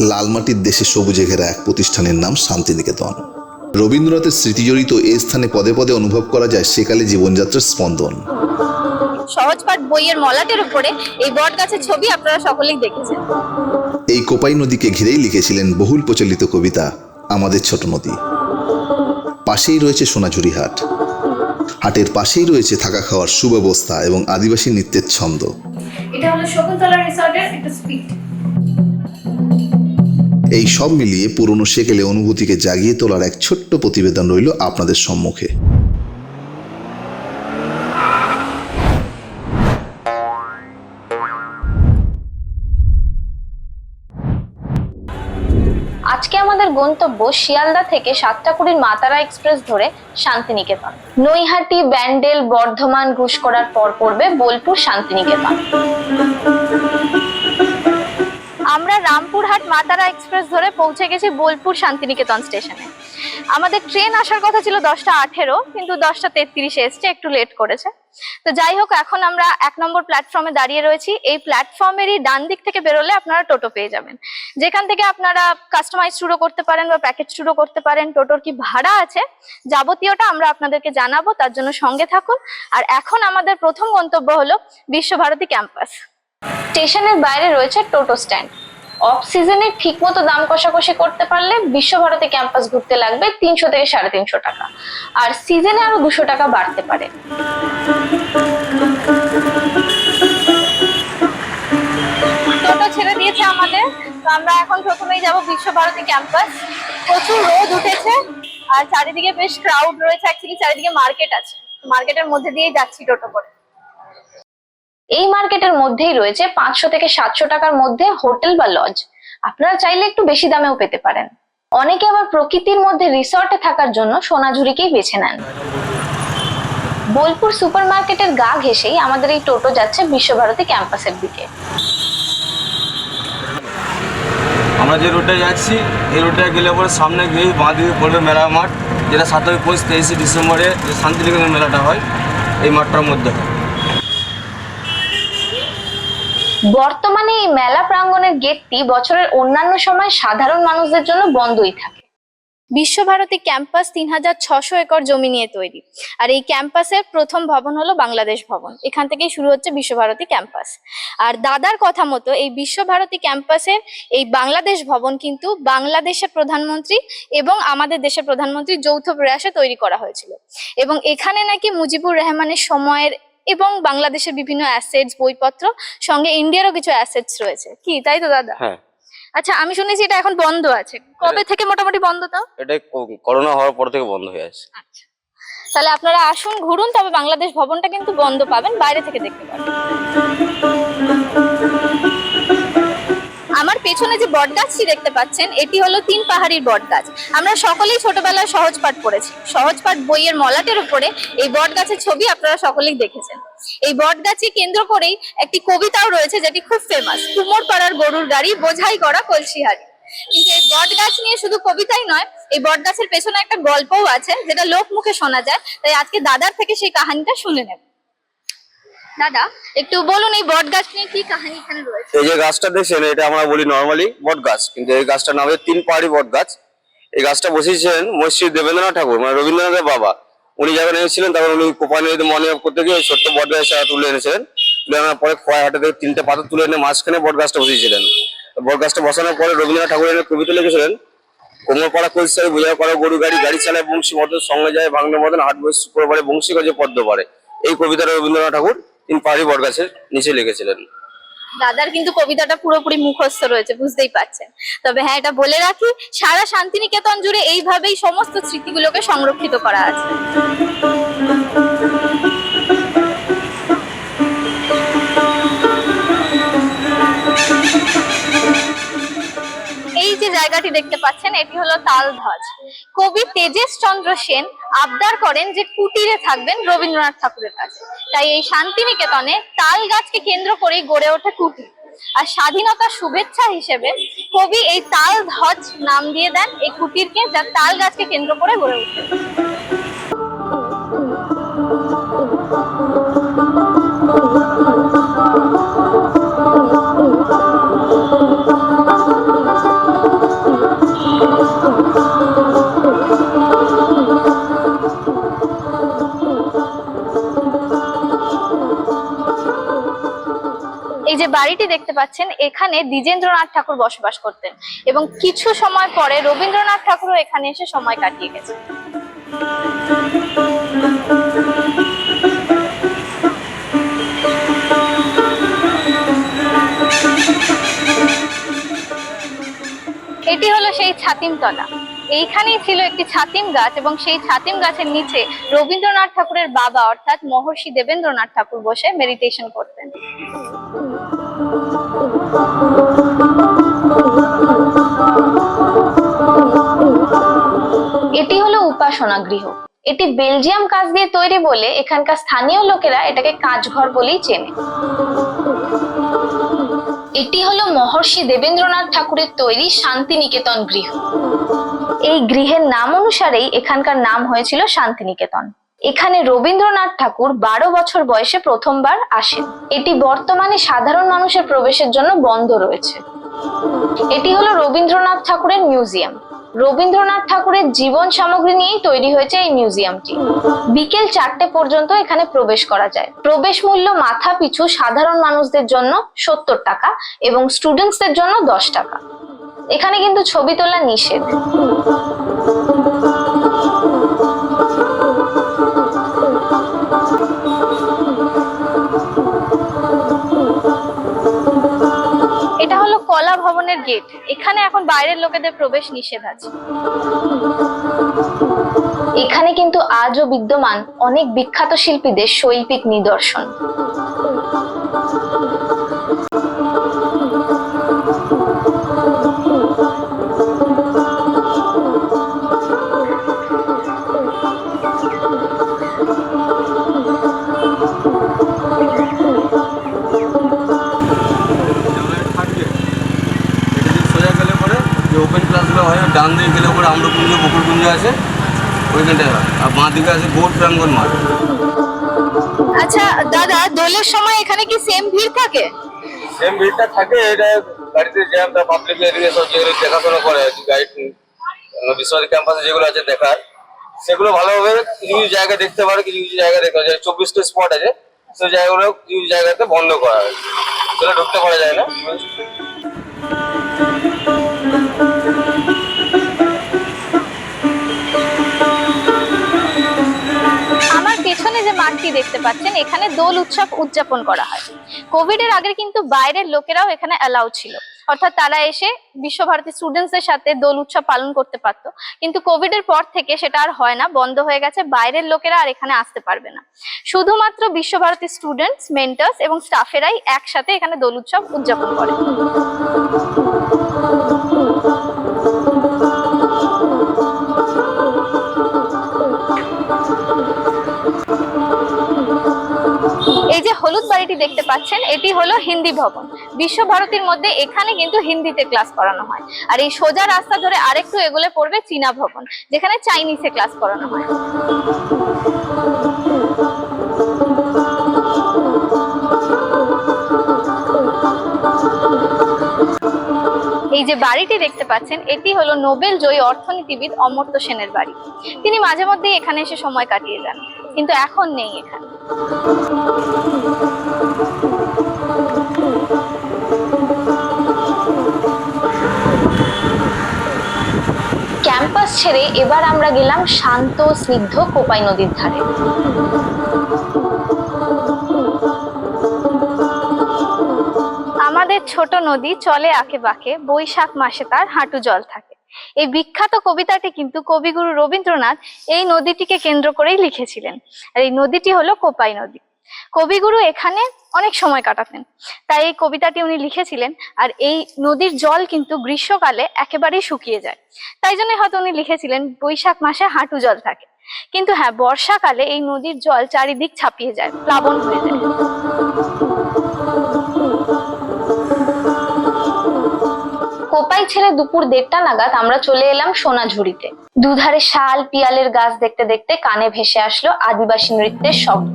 লালমাটির দেশে সবুজে ঘেরা এক প্রতিষ্ঠানের নাম শান্তিনিকেতন। রবীন্দ্রনাথের স্মৃতিজড়িত এই স্থানে পদে পদে অনুভব করা যায় সেকালে জীবনযাত্রার স্পন্দন। সহজপাঠ বইয়ের মলাটের উপরে এই বট গাছের ছবি আপনারা সকলেই দেখেছেন। এই কোপাই নদীকে ঘিরেই লিখেছিলেন বহুল প্রচলিত কবিতা আমাদের ছোট নদী। পাশেই রয়েছে সোনাঝুরি হাট। হাটের পাশেই রয়েছে থাকা খাওয়ার সুব্যবস্থা এবং আদিবাসী নৃত্যের ছন্দ। শকুন্তলা রিসর্টের একটা স্পিড এই সব মিলিয়ে পুরনো সেকেলে অনুভূতিকে জাগিয়ে তোলার এক ছোট্ট প্রতিবেদন রইল আপনাদের সম্মুখে। আজকে আমাদের গন্তব্য শিয়ালদা থেকে সাতটাকুড়ির মাতারা এক্সপ্রেস ধরে শান্তিনিকেতন। নৈহাটি, ব্যান্ডেল, বর্ধমান ঘুষ করার পর পড়বে বোলপুর শান্তিনিকেতন। আমরা রামপুরহাট মাতারা এক্সপ্রেস ধরে পৌঁছে গেছি বোলপুর শান্তিনিকেতন স্টেশনে। আমাদের ট্রেন আসার কথা ছিল দশটা আঠেরো, কিন্তু দশটা তেত্রিশে এসছে, একটু লেট করেছে। তো যাই হোক, এখন আমরা এক নম্বর প্ল্যাটফর্মে দাঁড়িয়ে রয়েছি। এই প্ল্যাটফর্মেরই ডান দিক থেকে বেরোলে আপনারা টোটো পেয়ে যাবেন। যেখান থেকে আপনারা কাস্টমাইজ শুরু করতে পারেন বা প্যাকেজ শুরু করতে পারেন, টোটোর কি ভাড়া আছে, যাবতীয়টা আমরা আপনাদেরকে জানাব, তার জন্য সঙ্গে থাকুন। আর এখন আমাদের প্রথম গন্তব্য হলো বিশ্বভারতী ক্যাম্পাস। স্টেশনের বাইরে রয়েছে টোটো স্ট্যান্ড। অফ ঠিক মতো দাম কষাকষি করতে পারলে বিশ্বভারতী ক্যাম্পাস ঘুরতে লাগবে তিনশো থেকে সাড়ে তিনশো টাকা। আর সিজনে আরও দুশো টাকা বাড়তে পারে। টোটো ছেড়ে দিয়েছে আমাদের। তো আমরা এখন প্রথমেই যাব বিশ্বভারতী ক্যাম্পাস প্রচুর রোদ উঠেছে। আর চারিদিকে বেশ ক্রাউড রয়েছে অ্যাকচুয়ালি চারিদিকে মার্কেট আছে। মার্কেটের মধ্যে দিয়েই যাচ্ছি টোটো করে। এই মার্কেটের মধ্যেই রয়েছে পাঁচশো থেকে সাতশো টাকার মধ্যে হোটেল বা লজ। আপনারা চাইলে একটু বেশি দামেও পেতে পারেন। অনেকে আবার প্রকৃতির মধ্যে রিসর্টে থাকার জন্য সোনাঝুরিকেই বেছে নেন। বোলপুর সুপার মার্কেটের গা ঘেঁষেই আমাদের এই টোটো যাচ্ছে বিশ্বভারতী ক্যাম্পাসের দিকে। আমরা যে রোডে যাচ্ছি, এই রোডে গেলে পরে সামনে গিয়ে বাঁ দিকে পড়বে মেলা মাঠ, যেটা সাতই পঁচিশ তেইশে ডিসেম্বরে শান্তিনিকেতন মেলাটা হয়, এই মাঠটার মধ্যে। হয় বর্তমানে এই মেলা প্রাঙ্গণের গেটটি বছরের অন্যান্য সময় সাধারণ মানুষদের জন্য বন্ধই থাকে। বিশ্বভারতী ক্যাম্পাস তিন হাজার ছশো একর জমি নিয়ে তৈরি। আর এই ক্যাম্পাসের প্রথম ভবন হলো বাংলাদেশ ভবন। এখান থেকেই শুরু হচ্ছে বিশ্বভারতী ক্যাম্পাস। আর দাদার কথা মতো এই বিশ্বভারতী ক্যাম্পাসের এই বাংলাদেশ ভবন কিন্তু বাংলাদেশের প্রধানমন্ত্রী এবং আমাদের দেশের প্রধানমন্ত্রী যৌথ প্রয়াসে তৈরি করা হয়েছিল। এবং এখানে নাকি মুজিবুর রহমানের সময়ের এবং বাংলাদেশের বিভিন্ন অ্যাসেটস বইপত্র সঙ্গে ইন্ডিয়ারও কিছু অ্যাসেটস রয়েছে। কি তাই তো দাদা? হ্যাঁ। আচ্ছা আমি শুনেছি এটা এখন বন্ধ আছে। কবে থেকে মোটামুটি বন্ধ তো এটা করোনা হওয়ার পর থেকে বন্ধ হয়ে আছে। আচ্ছা। তাহলে আপনারা আসুন ঘুরুন তবে বাংলাদেশ ভবনটা কিন্তু বন্ধ পাবেন বাইরে থেকে দেখতে পাবেন। পেছনে যে বটগাছটি দেখতে পাচ্ছেন, এটি হলো তিন পাহাড়ির বটগাছ। আমরা সকলেই ছোটবেলায় সহজ পাঠ পড়েছি। সহজ পাঠ বইয়ের মলাটের উপরে এই বটগাছের ছবি আপনারা সকলেই দেখেছেন। এই বটগাছকে কেন্দ্র করেই একটি কবিতাও রয়েছে যেটি খুব ফেমাস কুমোর পাড়ার গরুর গাড়ি, বোঝাই করা কলসিহারি। কিন্তু এই বট গাছ নিয়ে শুধু কবিতাই নয়, এই বট গাছের পেছনে একটা গল্পও আছে, যেটা লোক মুখে শোনা যায়। তাই আজকে দাদার থেকে সেই কাহানিটা শুনে নেব। দাদা, একটু বলুন এই বট গাছ নিয়ে কি কাহানি এখানে রয়েছে? এই যে গাছটা দেখছেন, এটা আমরা বলি নর্মালি বট গাছ, কিন্তু এই গাছটার নাম তিন পাহাড়ি বট গাছ। এই গাছটা দেবেন্দ্রনাথ ঠাকুর মানে রবীন্দ্রনাথের বাবা। উনি যখন তখন উনি কোপা নদীতে মনে করতে গিয়ে ছোট্ট বট তুলে এনেছিলেন। তুলে আনার পরে খোয়া হাটে থেকে তিনটে পাথর তুলে এনে মাঝখানে বট গাছটা বসিয়েছিলেন। বট গাছটা বসানোর পরে রবীন্দ্রনাথ ঠাকুর এনে কবিতা লিখেছিলেন কোমর পাড়া কলসারে বোঝা করা, গরু গাড়ি গাড়ি চালায় বংশী সঙ্গে যায় ভাঙনের মতন হাট বসে বংশী গজে পদ্ম পারে এই কবিতাটা রবীন্দ্রনাথ ঠাকুর তিন পাহাড়ি বট গাছের নিচে লিখেছিলেন দাদার কিন্তু কবিতাটা পুরোপুরি মুখস্থ রয়েছে, বুঝতেই পারছেন। তবে হ্যাঁ এটা বলে রাখি, সারা শান্তিনিকেতন জুড়ে এইভাবেই সমস্ত স্মৃতিগুলোকে সংরক্ষিত করা আছে। এই যে জায়গাটি দেখতে পাচ্ছেন, এটি হলো তালধ্বজ। কবি তেজেশ চন্দ্র সেন আবদার করেন যে কুটিরে থাকবেন রবীন্দ্রনাথ ঠাকুরের কাছে। তাই এই শান্তিনিকেতনে তাল গাছকে কেন্দ্র করেই গড়ে ওঠে কুটির। আর স্বাধীনতার শুভেচ্ছা হিসেবে কবি এই তাল ধ্বজ নাম দিয়ে দেন এই কুটিরকে, যা তাল গাছকে কেন্দ্র করে গড়ে ওঠে। যে বাড়িটি দেখতে পাচ্ছেন, এখানে দ্বিজেন্দ্রনাথ ঠাকুর বসবাস করতেন এবং কিছু সময় পরে রবীন্দ্রনাথ ঠাকুরও এখানে এসে সময় কাটিয়ে গেছে এটি হলো সেই ছাতিমতলা। এইখানেই ছিল একটি ছাতিম গাছ এবং সেই ছাতিম গাছের নিচে রবীন্দ্রনাথ ঠাকুরের বাবা অর্থাৎ মহর্ষি দেবেন্দ্রনাথ ঠাকুর বসে মেডিটেশন করতেন। এটি হলো উপাসনা গৃহ। এটি বেলজিয়াম কাজ দিয়ে তৈরি বলে এখানকার স্থানীয় লোকেরা এটাকে কাজঘর বলেই চেনে। এটি হলো মহর্ষি দেবেন্দ্রনাথ ঠাকুরের তৈরি শান্তিনিকেতন গৃহ। এই গৃহের নাম অনুসারেই এখানকার নাম হয়েছিল শান্তিনিকেতন। এখানে রবীন্দ্রনাথ ঠাকুর বারো বছর বয়সে প্রথমবার আসেন। এটি বর্তমানে সাধারণ মানুষের প্রবেশের জন্য বন্ধ রয়েছে। এটি হলো রবীন্দ্রনাথ ঠাকুরের মিউজিয়াম। রবীন্দ্রনাথ ঠাকুরের জীবন সামগ্রী নিয়েই তৈরি হয়েছে এই মিউজিয়ামটি। বিকেল চারটে পর্যন্ত এখানে প্রবেশ করা যায়। প্রবেশ মূল্য মাথা পিছু সাধারণ মানুষদের জন্য সত্তর টাকা এবং স্টুডেন্টসদের জন্য দশ টাকা। এখানে কিন্তু ছবি তোলা নিষেধ। এটা হলো কলা ভবনের গেট। এখানে এখন বাইরের লোকেদের প্রবেশ নিষেধ আছে। এখানে কিন্তু আজও বিদ্যমান অনেক বিখ্যাত শিল্পীদের শৈল্পিক নিদর্শন। ডান দিকে গেলে পরে আম্রকুঞ্জ বকুলকুঞ্জ আছে ওইখানটায় হয়। আর বাঁ দিকে আছে বোট প্রাঙ্গন মাঠ। আচ্ছা দাদা দোলের সময় এখানে কি সেম ভিড় থাকে? সেম ভিড়টা থাকে এটা গাড়িতে জ্যাম তা পাবলিক এদিকে সব যেগুলো দেখাশোনা করে আর কি গাইড বিশ্বভারতী ক্যাম্পাসে যেগুলো আছে দেখার সেগুলো ভালোভাবে কিছু কিছু জায়গা দেখতে পারে কিছু কিছু জায়গা দেখতে পারে। চব্বিশটা স্পট আছে সেই জায়গাগুলো কিছু জায়গাতে বন্ধ করা হয়। সেগুলো ঢুকতে পারা যায় না। মাঠটি দেখতে পাচ্ছেন। এখানে দোল উৎসব উদযাপন করা হয়। কোভিড এর আগে কিন্তু বাইরের লোকেরাও এখানে অ্যালাউ ছিল। অর্থাৎ তারা এসে বিশ্বভারতী স্টুডেন্টসদের সাথে দোল উৎসব পালন করতে পারতো। কিন্তু কোভিড এর পর থেকে সেটা আর হয় না, বন্ধ হয়ে গেছে। বাইরের লোকেরা আর এখানে আসতে পারবে না। শুধুমাত্র বিশ্বভারতী স্টুডেন্টস মেন্টার্স এবং স্টাফেরাই একসাথে এখানে দোল উৎসব উদযাপন করে। হলুদ বাড়িটি দেখতে পাচ্ছেন, এটি হলো হিন্দি ভবন। বিশ্বভারতীর মধ্যে এখানে কিন্তু হিন্দিতে ক্লাস করানো হয়। আর এই সোজা রাস্তা ধরে আরেকটু এগুলো পড়বে চীনা ভবন, যেখানে চাইনিজে ক্লাস করানো হয়। এই যে বাড়িটি দেখতে পাচ্ছেন, এটি হলো নোবেল জয়ী অর্থনীতিবিদ অমর্ত্য সেনের বাড়ি। তিনি মাঝে মধ্যেই এখানে এসে সময় কাটিয়ে যান, কিন্তু এখন নেই এখানে। ক্যাম্পাস ছেড়ে এবার আমরা গেলাম শান্ত, স্নিগ্ধ কোপাই নদীর ধারে। ছোট নদী চলে আঁকে বাঁকে, বৈশাখ মাসে তার হাঁটু জল থাকে। এই বিখ্যাত কবিতাটি কিন্তু কবিগুরু রবীন্দ্রনাথ এই নদীটিকে কেন্দ্র করেই লিখেছিলেন। আর এই নদীটি হলো কোপাই নদী। কবিগুরু এখানে অনেক সময় কাটাতেন, তাই এই কবিতাটি উনি লিখেছিলেন। আর এই নদীর জল কিন্তু গ্রীষ্মকালে একেবারেই শুকিয়ে যায়। তাই জন্য হয়তো উনি লিখেছিলেন, বৈশাখ মাসে হাঁটু জল থাকে। কিন্তু হ্যাঁ বর্ষাকালে এই নদীর জল চারিদিক ছাপিয়ে যায়, প্লাবন হয়ে যায়। কোপাই ছেড়ে দুপুর দেড়টা নাগাদ আমরা চলে এলাম সোনাঝুরিতে। দুধারে শাল, পিয়ালের গাছ দেখতে দেখতে কানে ভেসে আসলো আদিবাসী নৃত্যের শব্দ।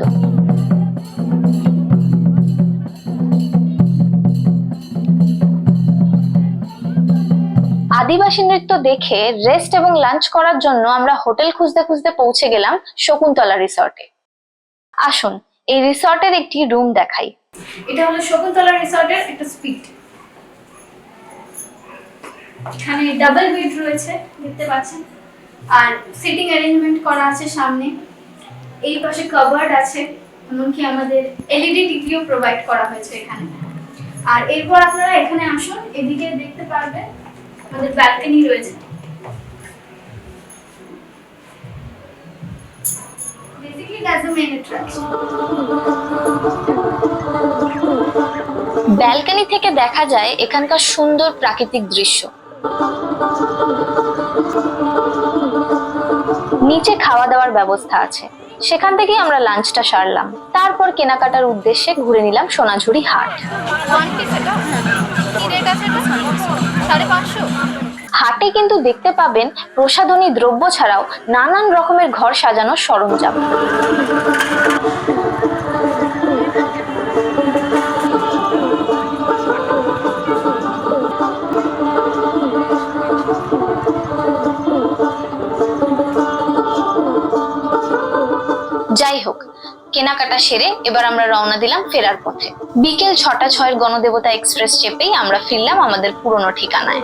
আদিবাসী নৃত্য দেখে রেস্ট এবং লাঞ্চ করার জন্য আমরা হোটেল খুঁজতে খুঁজতে পৌঁছে গেলাম শকুন্তলা রিসর্টে। আসুন, এই রিসর্টের একটি রুম দেখাই। এটা হলো শকুন্তলা রিসর্টের একটা স্পিড এখানে ডাবল বেড রয়েছে, দেখতে পাচ্ছেন। আর সিটিং অ্যারেঞ্জমেন্ট করা আছে সামনে। এই পাশে কভার্ড আছে, এমনকি আমাদের এলইডি টিভিও প্রোভাইড করা হয়েছে এখানে। আর এরপর আপনারা এখানে আসুন, এদিকে দেখতে পারবেন, আমাদের ব্যালকনি রয়েছে. ব্যালকনি থেকে দেখা যায় এখানকার সুন্দর প্রাকৃতিক দৃশ্য। নিচে খাওয়া দাওয়ার ব্যবস্থা আছে। সেখান থেকেই আমরা লাঞ্চটা সারলাম। তারপর কেনাকাটার উদ্দেশ্যে ঘুরে নিলাম সোনাঝুরি হাট। হাটে কিন্তু দেখতে পাবেন প্রসাধনী দ্রব্য ছাড়াও নানান রকমের ঘর সাজানোর সরঞ্জাম। যাই হোক, কেনাকাটা সেরে এবার আমরা রওনা দিলাম ফেরার পথে। বিকেল ছটা ছয়ের গণদেবতা এক্সপ্রেস চেপেই আমরা ফিরলাম আমাদের পুরনো ঠিকানায়।